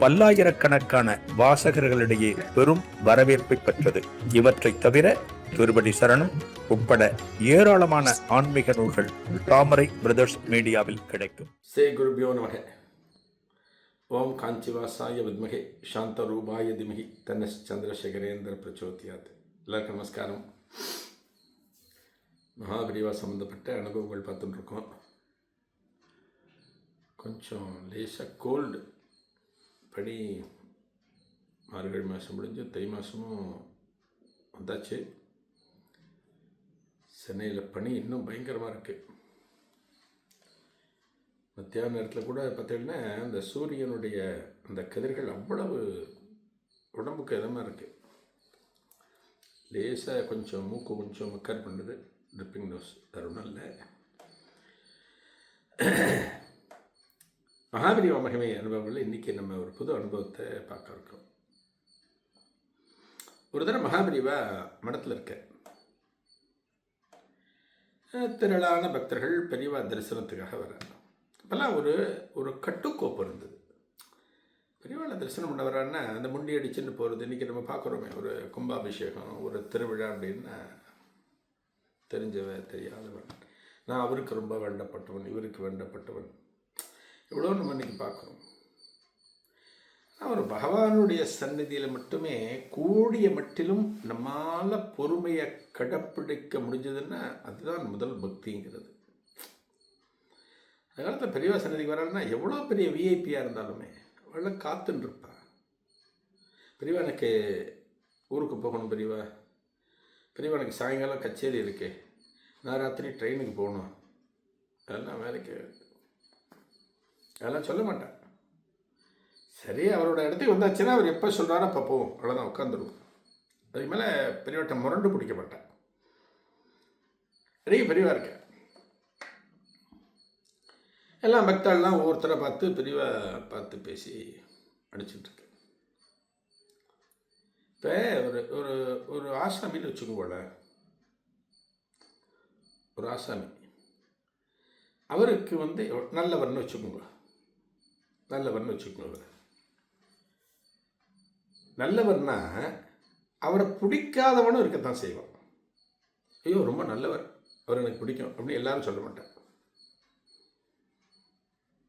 பல்லாயிரக்கணக்கான வாசகர்களிடையே பெரும் வரவேற்பை பெற்றது. இவற்றைத் தவிர திருபடி சரணம் உட்பட ஏராளமான ஆன்மீக நூல்கள் தாமரை பிரதர்ஸ் மீடியாவில் கிடைக்கும். ஸ்ரீ குருபியோ நமக. ஓம் காஞ்சிவாசாய வித்மகே சாந்தரூபாய திமகி தன்னஸ் சந்திரசேகரேந்திர பிரச்சோதியாத். எல்லாருக்கும் நமஸ்காரம். மகாபிரிவா சம்மந்தப்பட்ட அனுபவங்கள் பார்த்துட்டு இருக்கோம் கொஞ்சம் லேசாக கோல்டு. பனி மார்கழி மாதம் முடிஞ்சு தை மாதமும் வந்தாச்சு. சென்னையில் பனி இன்னும் பயங்கரமாக இருக்குது மத்தியான நேரத்தில் கூட பார்த்தீங்கன்னா அந்த சூரியனுடைய அந்த கதிர்கள் அவ்வளவு உடம்புக்கு இதமாக இருக்குது லேசாக கொஞ்சம் மூக்கு கொஞ்சம் மக்கர் பண்ணுது. ட்ரிப்பிங் டோஸ் தருணம் இல்லை. மகாபிரிவ மகிமை அனுபவங்களில் இன்றைக்கி நம்ம ஒரு புது அனுபவத்தை பார்க்க இருக்கோம். ஒரு தடவை மகாபிரிவா மடத்தில் இருக்க. திரளான பக்தர்கள் பெரியவா தரிசனத்துக்காக வராங்க. அப்போல்லாம் ஒரு ஒரு கட்டுக்கோப்பு இருந்தது. பெரியவாளை தரிசனம் பண்ண வரான்னா அந்த முண்டி அடிச்சுன்னு போகிறது இன்றைக்கி நம்ம பார்க்குறோமே ஒரு கும்பாபிஷேகம் ஒரு திருவிழா அப்படின்னா தெரிஞ்சவன் தெரியாதவன். நான் அவருக்கு ரொம்ப வேண்டப்பட்டவன் இவருக்கு வேண்டப்பட்டவன். எவ்வளோன்னு நம்ம இன்றைக்கி பார்க்குறோம்? ஒரு பகவானுடைய சந்நிதியில் மட்டுமே கூடிய மட்டிலும் நம்மால் பொறுமையை கடைப்பிடிக்க முடிஞ்சதுன்னா அதுதான் முதல் பக்திங்கிறது. அந்த காலத்தில் பெரியவா சன்னதிக்கு வராங்கன்னா எவ்வளோ பெரிய விஐபியாக இருந்தாலுமே அவள காத்துன்னு இருப்பா பெரியவா எனக்கு ஊருக்கு போகணும் பெரியவா? பெரியவா எனக்கு சாயங்காலம் கச்சேரி இருக்கே. நான் ராத்திரி ட்ரெயினுக்கு போகணும். அதெல்லாம் வேலைக்கு அதெல்லாம் சொல்ல மாட்டேன் சரி அவரோட இடத்துக்கு வந்தாச்சுன்னா அவர் எப்போ சொல்கிறாரோ அப்போ போவோம். அவ்வளோதான் உட்காந்துருவோம் அதுக்கு மேலே பெரியவட்ட முரண்டு பிடிக்க மாட்டேன் பெரிய பெரியவா இருக்கேன் எல்லாம் பக்தாள்லாம் ஒவ்வொருத்தரை பார்த்து பெரியவா பார்த்து பேசி அடிச்சுட்டுருக்கு இப்போ ஒரு ஒரு ஒரு ஆசாமின்னு வச்சுக்கோங்கள. ஒரு ஆசாமி. அவருக்கு வந்து நல்லவர்னு வச்சுக்கோங்க. நல்லவர்னு வச்சுக்கோங்க நல்லவர்னா அவரை பிடிக்காதவனும் இருக்கத்தான் செய்வான். ஐயோ ரொம்ப நல்லவர். அவர் எனக்கு பிடிக்கும் அப்படின்னு எல்லாரும் சொல்ல மாட்டேன்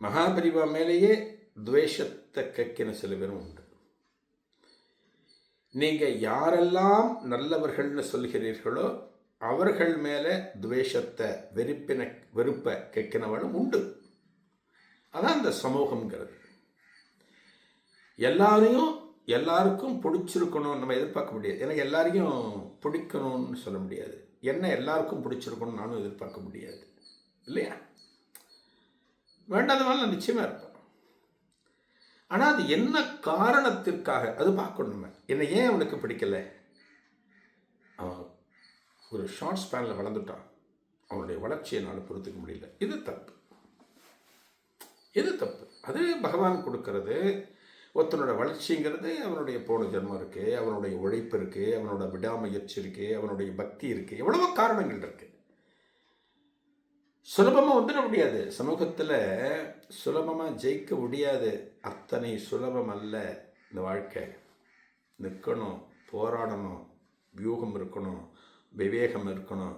மகாபரிவா மேலேயே துவேஷத்தை கக்கின சில பேரும் உண்டு. நீங்கள் யாரெல்லாம் நல்லவர்கள்னு சொல்கிறீர்களோ அவர்கள் மேலே துவேஷத்தை வெறுப்பின வெறுப்பை கெக்கினவனும் உண்டு. அதான் இந்த சமூகம்ங்கிறது. எல்லாரையும் எல்லாருக்கும் பிடிச்சிருக்கணும்னு நம்ம எதிர்பார்க்க முடியாது. எனக்கு எல்லாரையும் பிடிக்கணும்னு சொல்ல முடியாது. என்ன எல்லாருக்கும் பிடிச்சிருக்கணும்னு நானும் எதிர்பார்க்க முடியாது. இல்லையா? வேண்டாதவனால நான் நிச்சயமாக இருப்பேன் ஆனால் அது என்ன காரணத்திற்காக? அது பார்க்கணும் என்னை ஏன் அவனுக்கு பிடிக்கல? அவன் ஒரு ஷார்ட் ஸ்பேனில் வளர்ந்துட்டான். அவனுடைய வளர்ச்சியை என்னால் பொறுத்துக்க முடியல. இது தப்பு. இது தப்பு? அது பகவான் கொடுக்கறது. ஒருத்தனோட வளர்ச்சிங்கிறது அவனுடைய போன ஜென்மம் இருக்குது அவனுடைய உழைப்பு இருக்குது அவனோட விடாமுயற்சி இருக்குது அவனுடைய பக்தி இருக்குது எவ்வளவோ காரணங்கள் இருக்குது சுலபமாக வந்துட முடியாது. சமூகத்தில் சுலபமாக ஜெயிக்க முடியாது. அத்தனை சுலபம் அல்ல இந்த வாழ்க்கை. நிற்கணும் போராடணும் வியூகம் இருக்கணும் விவேகம் இருக்கணும்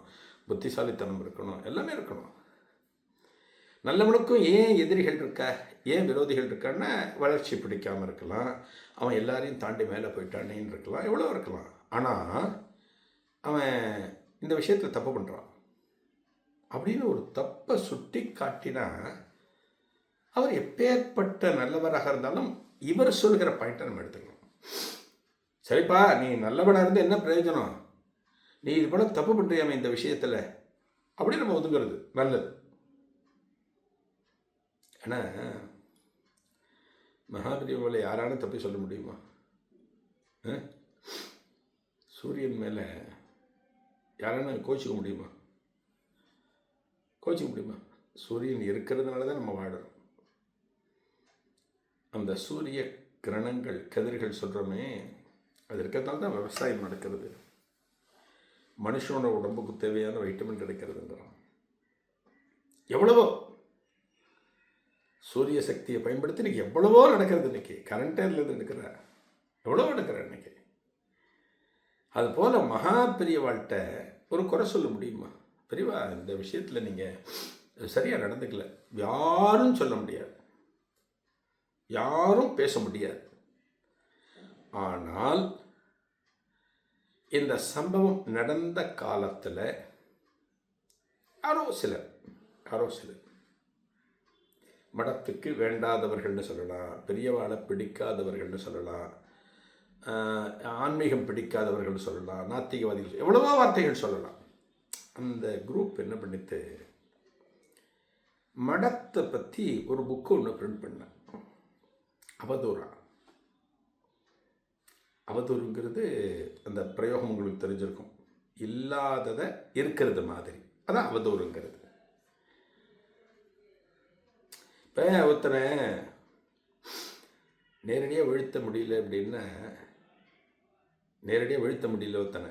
புத்திசாலித்தனம் இருக்கணும் எல்லாமே இருக்கணும். நல்லவனுக்கும் ஏன் எதிரிகள் இருக்கா ஏன் விரோதிகள் இருக்கான்னா வளர்ச்சி பிடிக்காமல் இருக்கலாம். அவன் எல்லாரையும் தாண்டி மேலே போயிட்டானேன்னு இருக்கலாம் எவ்வளோ இருக்கலாம். ஆனால் அவன் இந்த விஷயத்தில் தப்பு பண்ணுறான் அப்படின்னு ஒரு தப்பை சுட்டி காட்டினா அவர் எப்பேற்பட்ட நல்லவராக இருந்தாலும் இவர் சொல்கிற பாயிண்ட்டை நம்ம எடுத்துக்கணும் சரிப்பா நீ நல்லவனாக இருந்தால் என்ன பிரயோஜனம்? நீ இது போல தப்பு பண்ணுறியாமே இந்த விஷயத்தில். அப்படி நம்ம ஒதுங்கிறது நல்லது. ஆனால் மகாபிரிவில் யாரான தப்பி சொல்ல முடியுமா? சூரியன் மேலே யாரான கோச்சிக்க முடியுமா? கோச்சிக்க முடியுமா? சூரியன் இருக்கிறதுனால தான் நம்ம வாடுறோம் அந்த சூரிய கிரணங்கள் கதிர்கள் சொல்கிறோமே அது இருக்கிறதால தான் விவசாயம் நடக்கிறது. மனுஷனோட உடம்புக்கு தேவையான வைட்டமின் கிடைக்கிறதுங்கிறோம். எவ்வளவோ சூரிய சக்தியை பயன்படுத்தி இன்னைக்கு எவ்வளவோ நடக்கிறது இன்னைக்கு. கரண்டே இருந்து இருக்கிற எவ்வளோ நடக்கிற இன்னைக்கு. அது போல் மகா பெரியவாள்கிட்ட ஒரு குறை சொல்ல முடியுமா? பெரியவா இந்த விஷயத்தில் நீங்கள் சரியாக நடந்துக்கல. யாரும் சொல்ல முடியாது. யாரும் பேச முடியாது. ஆனால் இந்த சம்பவம் நடந்த காலத்தில் யாரோ சிலர் யாரோ சிலர் மடத்துக்கு வேண்டாதவர்கள்னு சொல்லலாம் பெரியவாளை பிடிக்காதவர்கள்னு சொல்லலாம் ஆன்மீகம் பிடிக்காதவர்கள் சொல்லலாம் நாத்திகவாதிகள் எவ்வளவோ வார்த்தைகள் சொல்லலாம். அந்த குரூப் என்ன பண்ணித்து மடத்தை பற்றி ஒரு புக்கு ஒன்று பிரிண்ட் பண்ணேன் அவதூறா. அவதூறுங்கிறது அந்த பிரயோகம் உங்களுக்கு தெரிஞ்சிருக்கும். இல்லாததை இருக்கிறது மாதிரி. அதான் அவதூறுங்கிறது. இப்போ ஒருத்தனை நேரடியாக வீழ்த்த முடியல அப்படின்னா நேரடியாக வீழ்த்த முடியல ஒருத்தனை.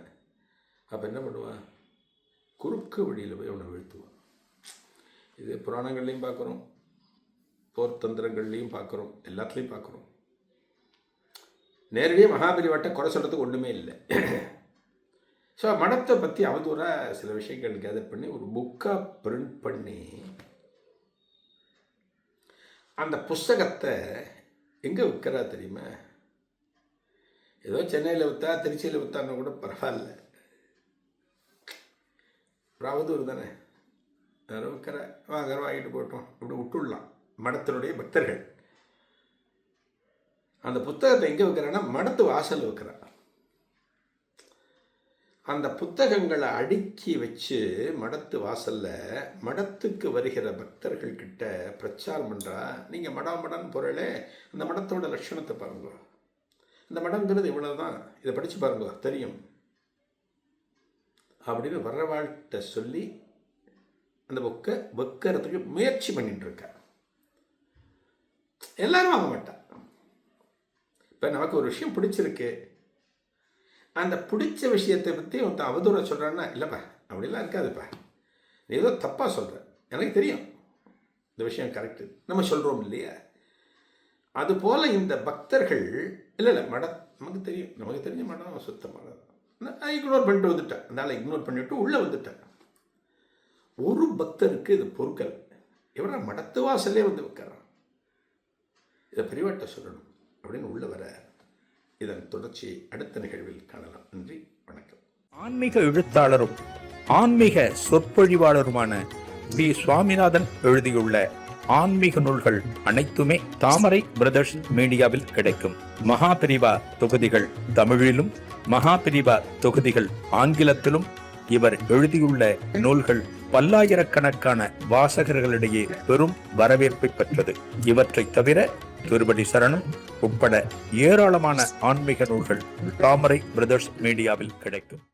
அப்போ என்ன பண்ணுவான்? குறுக்கு வழியில் போய் அவனை வீழ்த்துவான். இது புராணங்கள்லையும் பார்க்குறோம் போர் தந்திரங்கள்லையும் பார்க்குறோம் எல்லாத்துலேயும் பார்க்குறோம் நேரடியாக மகாபலிவாட்டை குறை சொல்கிறதுக்கு ஒன்றுமே இல்லை. ஸோ மடத்தை பற்றி அவதூறாக சில விஷயங்கள் கேதர் பண்ணி ஒரு புக்காக பிரிண்ட் பண்ணி அந்த புஸ்தகத்தை எங்கே விற்கிறா தெரியுமா? ஏதோ சென்னையில் விற்றா திருச்சியில் விற்றான்னு கூட பரவாயில்ல. ஒரு தானே? யாரோ விற்கிற வாங்குற வாங்கிட்டு போட்டோம் இப்படி விட்டுடலாம். மடத்தினுடைய பக்தர்கள். அந்த புத்தகத்தை எங்கே வைக்கிறான்னா மடத்து வாசல் வைக்கிறான். அந்த புத்தகங்களை அடுக்கி வச்சு மடத்து வாசல்ல மடத்துக்கு வருகிற பக்தர்கள் கிட்ட பிரச்சாரம் பண்ணுறா நீங்கள் மடம் பொருளே அந்த மடத்தோட லட்சணத்தை பாருங்க. இந்த மடங்கிறது இவ்வளவுதான். இதை படித்து பாருங்க தெரியும். அப்படின்னு வர்றவாழ்கிட்ட சொல்லி அந்த புக்கை வைக்கிறதுக்கு முயற்சி பண்ணிட்டு இருக்கா. எல்லாரும் வாங்க மாட்டா. இப்போ நமக்கு ஒரு விஷயம் பிடிச்சிருக்கு. அந்த பிடிச்ச விஷயத்தை பற்றி ஒருத்தன் அவதூற சொல்கிறான்னா இல்லைப்பா அப்படிலாம் இருக்காதுப்பா. நீ ஏதோ தப்பாக சொல்கிற எனக்கு தெரியும். இந்த விஷயம் கரெக்டு நம்ம சொல்கிறோம் இல்லையா? அதுபோல் இந்த பக்தர்கள் இல்லை இல்லை மடம் நமக்கு தெரியும். நமக்கு தெரிஞ்ச மடம் சுத்தமாக நான் இக்னோர் பண்ணிட்டு வந்துட்டேன். அதனால் இக்னோர் பண்ணிவிட்டு உள்ளே வந்துட்டேன். ஒரு பக்தருக்கு இது பொருட்கள் எவ்வளோ மடத்து வாசல்லே வந்து வைக்கிறான் இதை பெரியவாட்ட சொல்லணும். அப்படின்னு உள்ளே வர இதன் தொடர்ச்சியை அடுத்த நிகழ்வில் காணலாம். நன்றி வணக்கம். ஆன்மீக எழுத்தாளரும் ஆன்மீக சொற்பொழிவாளருமான வி. சுவாமிநாதன் எழுதியுள்ள ஆன்மீக நூல்கள் அனைத்துமே தாமரை பிரதர்ஸ் மீடியாவில் கிடைக்கும். மகாபிரிவா தொகுதிகள் தமிழிலும் மகாபிரிவா தொகுதிகள் ஆங்கிலத்திலும் இவர் எழுதியுள்ள நூல்கள் பல்லாயிரக்கணக்கான வாசகர்களிடையே பெரும் வரவேற்பை பெற்றது. இவற்றைத் தவிர திருபடி சரணம் உட்பட ஏராளமான ஆன்மீக நூல்கள் தாமரை பிரதர்ஸ் மீடியாவில் கிடைக்கும்.